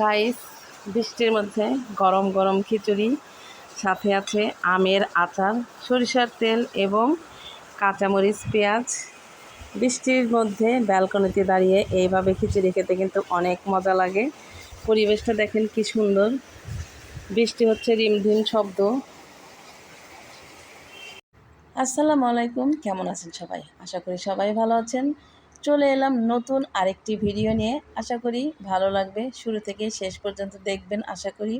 Guys বৃষ্টির মধ্যে গরম গরম খিচুড়ি, সাথে আছে আমের আচার, সরিষার তেল এবং কাঁচামরিচ, পেঁয়াজ। বৃষ্টির মধ্যে ব্যালকনিতে দাঁড়িয়ে এইভাবে খিচুড়ি খেতে কিন্তু অনেক মজা লাগে। পরিবেশটা দেখেন কি সুন্দর। বৃষ্টি হচ্ছে রিমঝিম শব্দ। আসসালামু আলাইকুম, কেমন আছেন সবাই? আশা করি সবাই ভালো আছেন। চলে এলাম নতুন আরেকটি ভিডিও নিয়ে। আশা করি ভালো লাগবে। শুরু থেকে শেষ পর্যন্ত দেখবেন, আশা করি।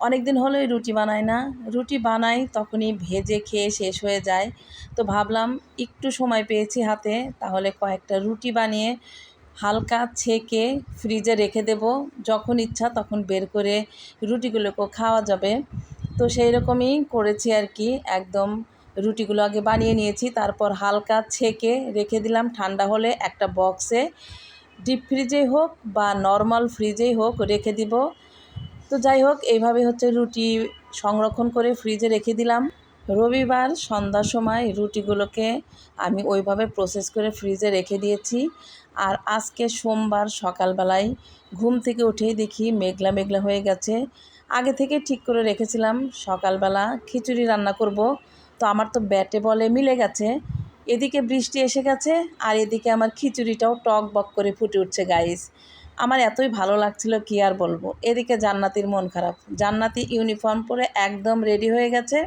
অনেক দিন হলোই রুটি বানাই না। রুটি বানাই, তখনই ভেজে খেয়ে শেষ হয়ে যায়। তো ভাবলাম একটু সময় পেয়েছি হাতে, তাহলে কয়েকটা রুটি বানিয়ে হালকা ছেঁকে ফ্রিজে রেখে দেব। যখন ইচ্ছা তখন বের করে রুটিগুলোকে খাওয়া যাবে। তো সেই রকমই করেছি আর কি। একদম রুটিগুলো আগে বানিয়ে নিয়েছি, তারপর হালকা ছেঁকে রেখে দিলাম। ঠান্ডা হলে একটা বক্সে, ডিপ ফ্রিজেই হোক বা নর্মাল ফ্রিজেই হোক রেখে দিব। তো যাই হোক, এইভাবে হচ্ছে রুটি সংরক্ষণ করে ফ্রিজে রেখে দিলাম। রবিবার সন্ধ্যার সময় রুটিগুলোকে আমি ওইভাবে প্রসেস করে ফ্রিজে রেখে দিয়েছি। আর আজকে সোমবার সকালবেলায় ঘুম থেকে উঠেই দেখি মেঘলা মেঘলা হয়ে গেছে। আগে থেকে ঠিক করে রেখেছিলাম, সকালবেলা খিচুড়ি রান্না করব। তো আমার তো ব্যাটে বলে মিলে গেছে। এদিকে বৃষ্টি এসে গেছে, আর এদিকে আমার খিচুড়িটাও টক বক করে ফুটে উঠছে গাইস আমার এতই ভালো লাগছিল, কি আর বলব। এদিকে জান্নাতির মন খারাপ। জান্নাতি ইউনিফর্ম পরে একদম রেডি হয়ে গেছে,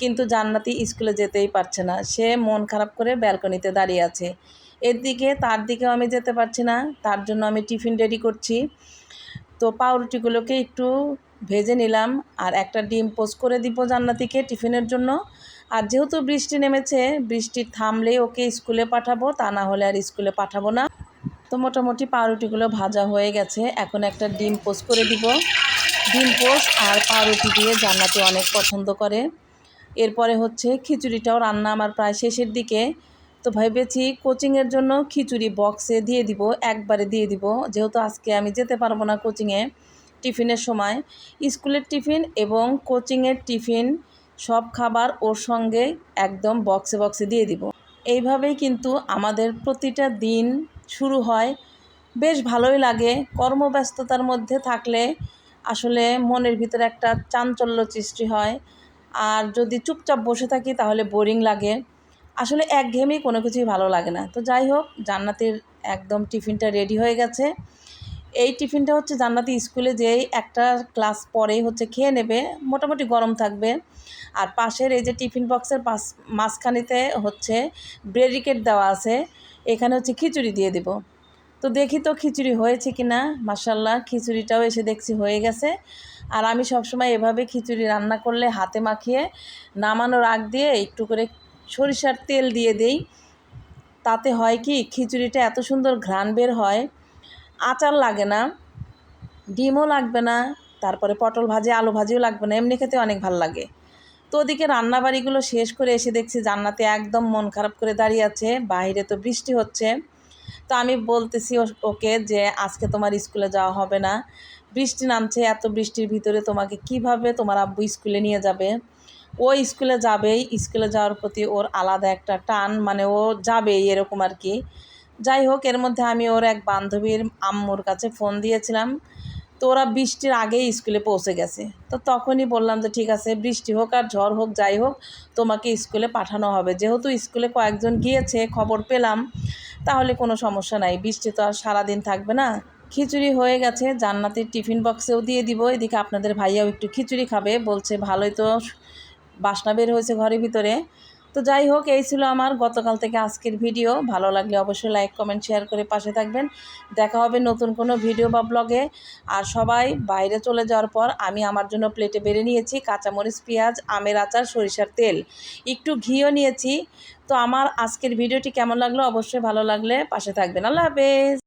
কিন্তু জান্নাতি স্কুলে যেতেই পারছে না। সে মন খারাপ করে ব্যালকনিতে দাঁড়িয়ে আছে। এর দিকে তার দিকেও আমি যেতে পারছি না, তার জন্য আমি টিফিন রেডি করছি। তো পাউরুটিগুলোকে একটু ভেজে নিলাম আর একটা ডিম পোস্ট করে দিব জান্নাতিকে টিফিনের জন্য। আর যেহেতু বৃষ্টি নেমেছে, বৃষ্টি থামলেই ওকে স্কুলে পাঠাবো, তা না হলে আর স্কুলে পাঠাবো না। তো মোটামুটি পাউরুটিগুলো ভাজা হয়ে গেছে, এখন একটা ডিম পোস্ট করে দিব। ডিম পোস্ট আর পাউরুটি দিয়ে জান্নাতি অনেক পছন্দ করে। এরপরে হচ্ছে খিচুড়িটাও রান্না আমার প্রায় শেষের দিকে। তো ভেবেছি কোচিংয়ের জন্য খিচুড়ি বক্সে দিয়ে দিব, একবারে দিয়ে দিব। যেহেতু আজকে আমি যেতে পারব না কোচিংয়ে টিফিনের সময়, স্কুলের টিফিন এবং কোচিংয়ের টিফিন, সব খাবার ওর সঙ্গে একদম বক্সে বক্সে দিয়ে দিব। এইভাবেই কিন্তু আমাদের প্রতিটা দিন শুরু হয়। বেশ ভালোই লাগে। কর্মব্যস্ততার মধ্যে থাকলে আসলে মনের ভিতরে একটা চাঞ্চল্য সৃষ্টি হয়। আর যদি চুপচাপ বসে থাকি তাহলে বোরিং লাগে। আসলে একঘেয়েমি কোনো কিছুই ভালো লাগে না। তো যাই হোক, জান্নাতের একদম টিফিনটা রেডি হয়ে গেছে। এই টিফিনটা হচ্ছে জান্নাতি স্কুলে যেই একটা ক্লাস পরেই হচ্ছে খেয়ে নেবে, মোটামুটি গরম থাকবে। আর পাশের এই যে টিফিন বক্সের পাশ মাঝখানিতে হচ্ছে ব্রেডিকেট দেওয়া আছে, এখানে হচ্ছে খিচুড়ি দিয়ে দিব। তো দেখি তো খিচুড়ি হয়েছে কি না মাসাল্লাহ খিচুড়িটাও এসে দেখছি হয়ে গেছে। আর আমি সবসময় এভাবে খিচুড়ি রান্না করলে হাতে মাখিয়ে নামানোর আগ দিয়ে একটু করে সরিষার তেল দিয়ে দেই। তাতে হয় কি, খিচুড়িটা এত সুন্দর ঘ্রাণ বের হয় আচার লাগে না, ডিমও লাগবে না, তারপরে পটল ভাজি, আলু ভাজিও লাগবে না, এমনি খেতে অনেক ভালো লাগে। তো ওদিকে রান্নাবাড়িগুলো শেষ করে এসে দেখছি জান্নাতে একদম মন খারাপ করে দাঁড়িয়ে আছে, বাইরে তো বৃষ্টি হচ্ছে। তো আমি বলতেছি ওকে যে আজকে তোমার স্কুলে যাওয়া হবে না। বৃষ্টি নামছে, এত বৃষ্টির ভিতরে তোমাকে কীভাবে তোমার আব্বু স্কুলে নিয়ে যাবে? ও স্কুলে যাবেই, স্কুলে যাওয়ার প্রতি ওর আলাদা একটা টান মানে ও যাবেই এরকম আর কি। যাই হোক এর মধ্যে আমি ওর এক বান্ধবীর আম্মুর কাছে ফোন দিয়েছিলাম। তো ওরা বৃষ্টির আগেই স্কুলে পৌঁছে গেছে। তো তখনই বললাম যে, ঠিক আছে, বৃষ্টি হোক আর ঝড় হোক, যাই হোক, তোমাকে স্কুলে পাঠানো হবে। যেহেতু স্কুলে কয়েকজন গিয়েছে, খবর পেলাম, তাহলে কোনো সমস্যা নাই। বৃষ্টি তো আর সারাদিন থাকবে না। খিচুড়ি হয়ে গেছে, জান্নাতের টিফিন বক্সেও দিয়ে দিব। এদিকে আপনাদের ভাইয়াও একটু খিচুড়ি খাবে, বলছে ভালোই তো বাসনা বের হয়েছে ঘরের ভিতরে। তো যাই হোক, এই ছিল আমার গতকাল থেকে আজকের ভিডিও। ভালো লাগলে অবশ্যই লাইক, কমেন্ট, শেয়ার করে পাশে থাকবেন। দেখা হবে নতুন কোনো ভিডিও বা ব্লগে। আর সবাই বাইরে চলে যাওয়ার পর আমি আমার জন্য প্লেটে বেড়ে নিয়েছি কাঁচামরিচ, পেঁয়াজ, আমের আচার, সরিষার তেল। একটু ঘিও নিয়েছি। তো আমার আজকের ভিডিওটি কেমন লাগল? অবশ্যই ভালো লাগলে পাশে থাকবেন। আল্লাহ হাফেজ!